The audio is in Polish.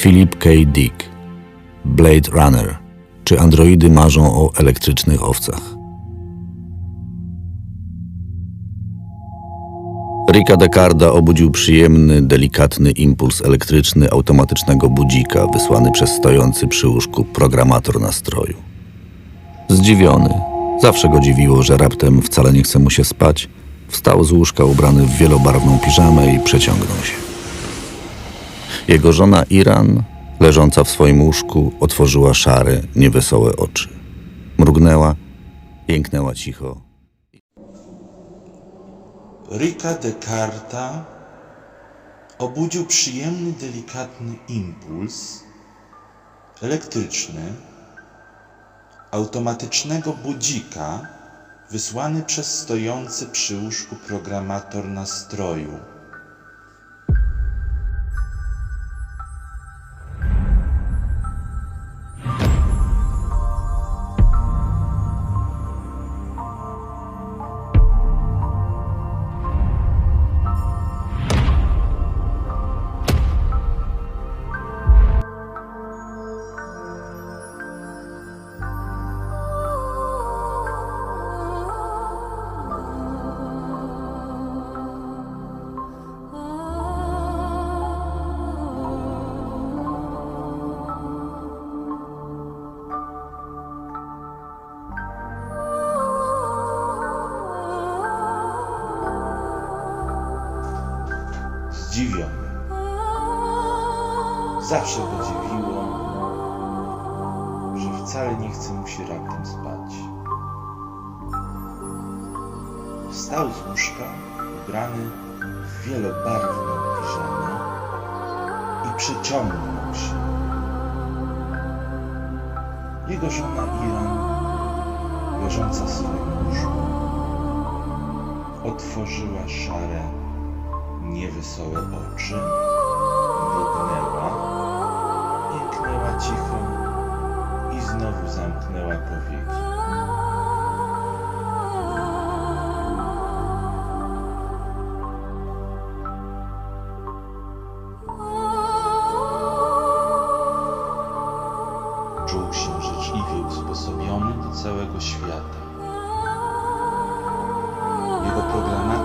Philip K. Dick, Blade Runner, czy androidy marzą o elektrycznych owcach. Ricka Decarda obudził przyjemny, delikatny impuls elektryczny automatycznego budzika wysłany przez stojący przy łóżku programator nastroju. Zdziwiony, zawsze go dziwiło, że raptem wcale nie chce mu się spać, wstał z łóżka ubrany w wielobarwną piżamę i przeciągnął się. Jego żona Iran, leżąca w swoim łóżku, otworzyła szare, niewesołe oczy. Mrugnęła, jęknęła cicho. Ricka Descarta obudził przyjemny, delikatny impuls elektryczny automatycznego budzika wysłany przez stojący przy łóżku programator nastroju. Zdziwiony. Zawsze go dziwiło, że wcale nie chce mu się raptem spać. Wstał z łóżka, ubrany w wielobarwną piżamę i przyciągnął się. Jego żona Iran, leżąca w swoim łóżku, otworzyła szare, niewesołe oczy, mrugnęła, jęknęła cicho i znowu zamknęła powieki. Czuł się życzliwie usposobiony do całego świata. Jego programacja